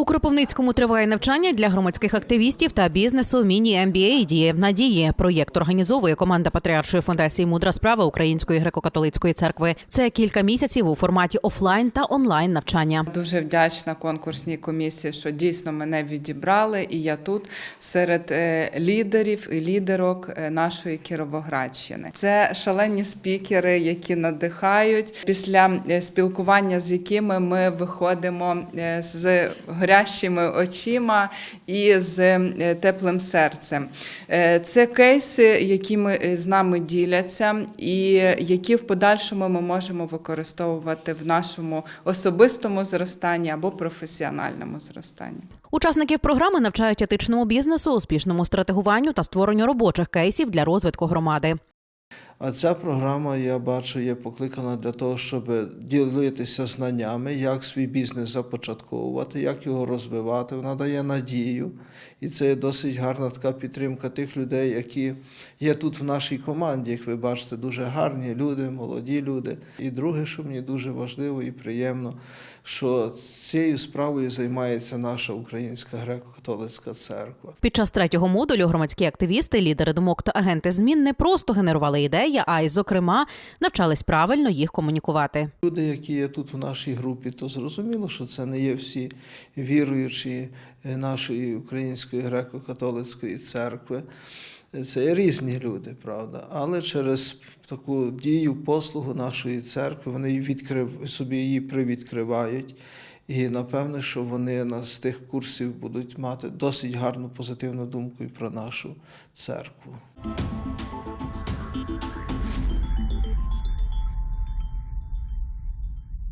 У Кропивницькому триває навчання для громадських активістів та бізнесу міні MBA «Діє в надії. Проєкт організовує команда Патріаршої фундації Мудра справа Української греко-католицької церкви. Це кілька місяців у форматі офлайн та онлайн навчання. Дуже вдячна конкурсній комісії, що дійсно мене відібрали, і я тут серед е, лідерів і лідерок е, нашої Кіровоградщини. Це шалені спікери, які надихають. Після е, спілкування з якими ми виходимо з горящими очима і з е, теплим серцем. Е, Це кейси, які ми е, з нами діляться, і які в подальшому ми можемо використовувати в нашому особистому зростанні або професіональному зростанні. Учасників програми навчають етичному бізнесу, успішному стратегуванню та створенню робочих кейсів для розвитку громади. А ця програма, я бачу, є покликана для того, щоб ділитися знаннями, як свій бізнес започатковувати, як його розвивати. Вона дає надію. І це є досить гарна така підтримка тих людей, які є тут в нашій команді. Як ви бачите, дуже гарні люди, молоді люди. І друге, що мені дуже важливо і приємно, що цією справою займається наша Українська греко-католицька церква. Під час третього модулю громадські активісти, лідери думок та агенти змін не просто генерували ідеї, а й, зокрема, навчались правильно їх комунікувати. Люди, які є тут в нашій групі, то зрозуміло, що це не є всі віруючі нашої української греко-католицької церкви. Це є різні люди, правда. Але через таку дію, послугу нашої церкви вони відкрив, собі її привідкривають. І напевне, що вони на з тих курсів будуть мати досить гарну позитивну думку і про нашу церкву.